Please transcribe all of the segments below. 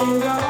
you got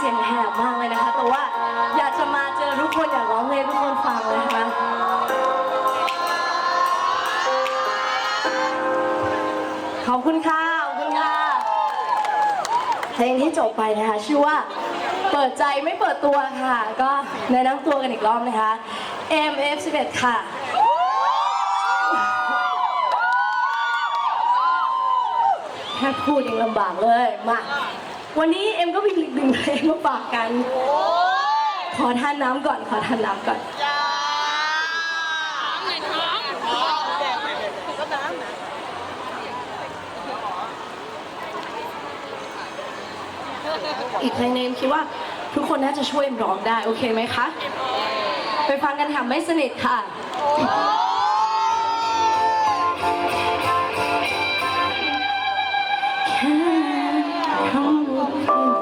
เสียงแหบมากเลยนะคะ แต่ว่าอยากจะมาเจอทุกคนอยากร้องเพลงทุกคนฟังเนะคะขอบคุณค่ะขอบคุณค่ะเพลงที่จบไปนะคะ ชื่อว่าเปิดใจไม่เปิดตัวค่ะ ก็ในน้ำตัวกันอีกรอบนะคะ MF11 ค่ะแค่พูดยังลำบากเลย มา วันนี้เอ็มก็มีอีกหนึ่งเพลงมาฝากกัน ขอทานน้ำก่อน ขอทานน้ำก่อน อีกเพลงหนึงคิดว่าทุกคนน่าจะช่วยร้องได้ โอเคไหมคะ ไปฟังกันค่ะไม่สนิทค่ะ Amen.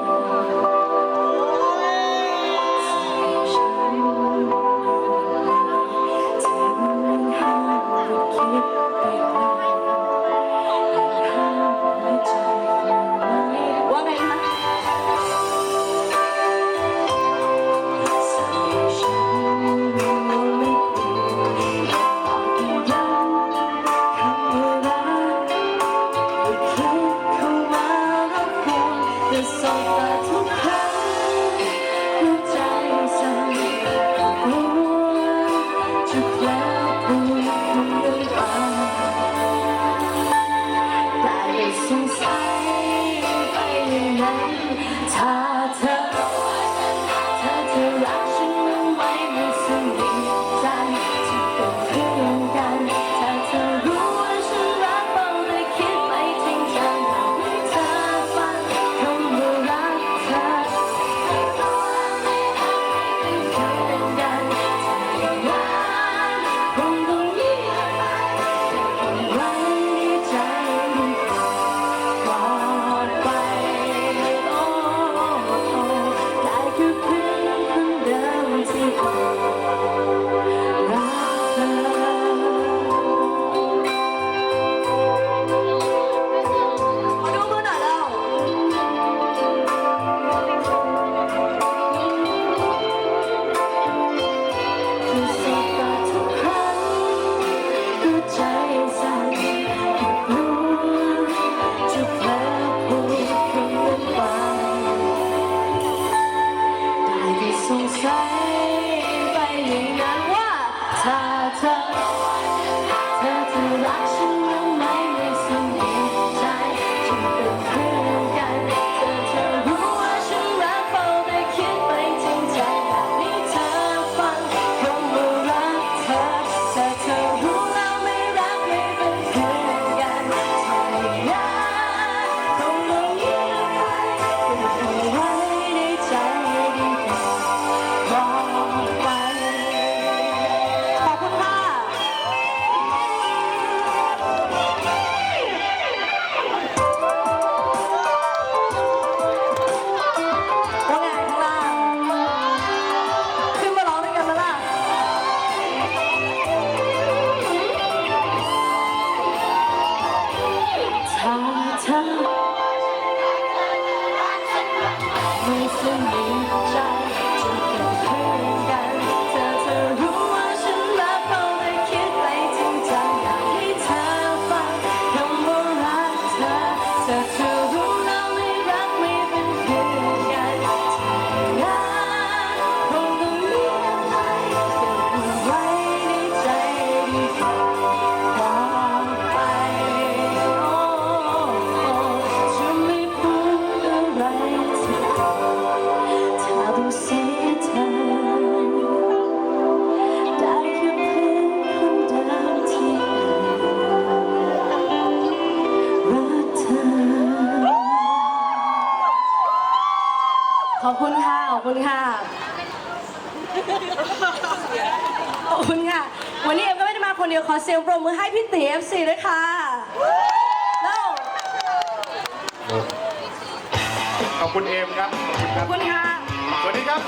คุณค่ะ ขอบคุณค่ะ ขอบคุณค่ะ วันนี้เอ็มก็ไม่ได้มาคนเดียวขอเสียงปรมือให้พี่ตีเอฟซีด้วยค่ะแล้วขอบคุณเอ็มครับ ขอบคุณค่ะสวัสดีครับ